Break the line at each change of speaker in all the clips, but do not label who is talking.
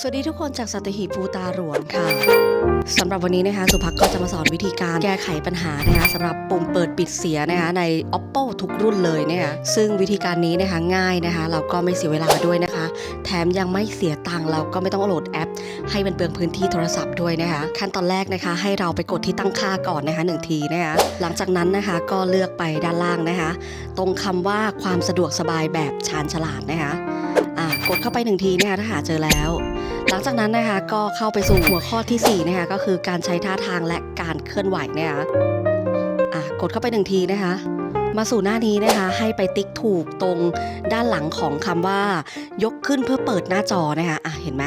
สวัสดีทุกคนจากสัตหีบภูตาหลวงค่ะสำหรับวันนี้นะคะสุภักก็จะมาสอนวิธีการแก้ไขปัญหานะคะสำหรับปุ่มเปิดปิดเสียนะคะใน oppo ทุกรุ่นเลยนะคะซึ่งวิธีการนี้นะคะง่ายนะคะ เราก็ไม่เสียเวลาด้วยนะคะ แถมยังไม่เสียตังค์เราก็ไม่ต้องโหลดแอป ให้มันเปลืองพื้นที่โทรศัพท์ด้วยนะคะ ขั้นตอนแรกนะคะ ให้เราไปกดที่ตั้งค่าก่อนนะคะหนึ่งทีนะคะหลังจากนั้นนะคะก็เลือกไปด้านล่างนะคะ ตรงคำว่าความสะดวกสบายแบบชาญฉลาดนะคะกดเข้าไปหนึ่งทีนะคะถ้าหาเจอแล้ว หลังจากนั้นนะคะก็เข้าไปสู่หัวข้อที่4นะคะก็คือการใช้ท่าทางและการเคลื่อนไหวนะคะอะกดเข้าไปหนึ่งทีนะคะมาสู่หน้านี้นะคะให้ไปติ๊กถูกตรงด้านหลังของคำว่า ยกขึ้นเพื่อเปิดหน้าจอนะคะอะเห็นไหม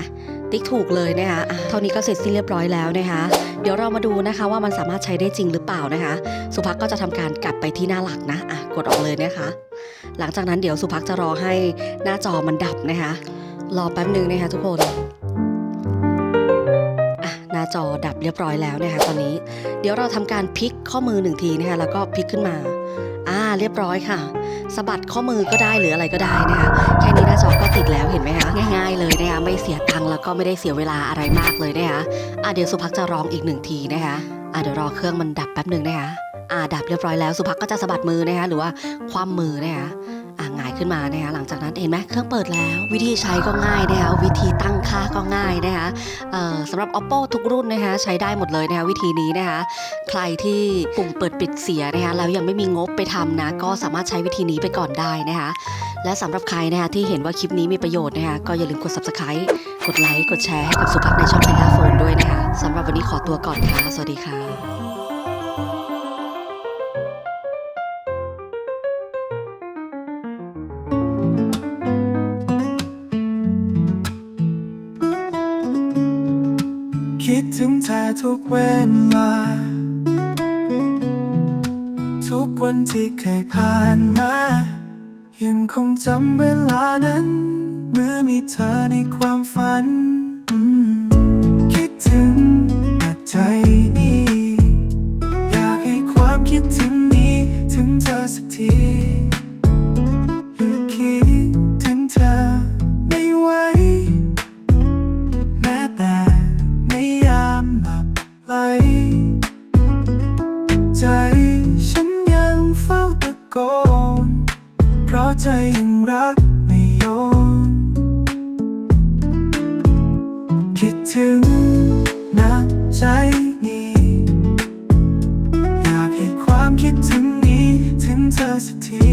ติ๊กถูกเลยนะคะอะเท่านี้ก็เสร็จสิ้นเรียบร้อยแล้วนะคะ เดี๋ยวเรามาดูนะคะว่ามันสามารถใช้ได้จริงหรือเปล่านะคะ สุภักก็จะทำการกลับไปที่หน้าหลักนะอะกดออกเลยนะคะ หลังจากนั้นเดี๋ยวสุภักจะรอให้หน้าจอมันดับนะคะ รอแป๊บหนึ่งนะคะทุกคน จอดับเรียบร้อยแล้วนะคะตอนนี้ เดี๋ยวเราทำการพลิกข้อมือหนึ่งทีนะคะแล้วก็พลิกขึ้นมา อ่าเรียบร้อยค่ะสะบัดข้อมือก็ได้หรืออะไรก็ได้นะคะแค่นี้หน้าจอก็ติดแล้วเห็นไหมคะง่าย ๆ เลยนะคะไม่เสียตังค์แล้วก็ไม่ได้เสียเวลาอะไรมากเลยนะคะอะเดี๋ยวสุภักจะร้องอีกหนึ่งทีนะคะอะเดี๋ยวรอเครื่องมันดับแป๊บหนึ่งนะคะอ่าดับเรียบร้อยแล้วสุภักก็จะสะบัดมือนะคะหรือว่าคว่ำมือนะคะอ่า หงายขึ้นมานะคะหลังจากนั้นเห็นไหมเครื่องเปิดแล้ว วิธีใช้ก็ง่ายนะคะวิธีตั้งค่าก็ง่ายนะคะสำหรับ oppo ทุกรุ่นนะคะใช้ได้หมดเลยนะคะวิธีนี้นะคะใครที่ปุ่มเปิดปิดเสียนะคะแล้วยังไม่มีงบไปทำนะก็สามารถใช้วิธีนี้ไปก่อนได้นะคะและสำหรับใครนะคะที่เห็นว่าคลิปนี้มีประโยชน์นะคะก็อย่าลืมกด subscribe กดไลค์กดแชร์ให้กับสุภักในช่อง Panda Phone ด้วยนะคะสำหรับวันนี้ขอตัวก่อนค่ะ สวัสดีค่ะ
ถึงเธอทุกเวลา ทุกวันที่เคยผ่านมา ยังคงจำเวลานั้น เมื่อมีเธอในความฝัน คิดถึงแต่ใจนี้อยากให้ความคิดถึงนี้ ถึงเธอสักที ใจฉันยังเฝ้าตะโกน เพราะใจยังรักไม่โยน คิดถึงนะใจนี้อยากให้ความคิดถึงนี้ถึงเธอสักที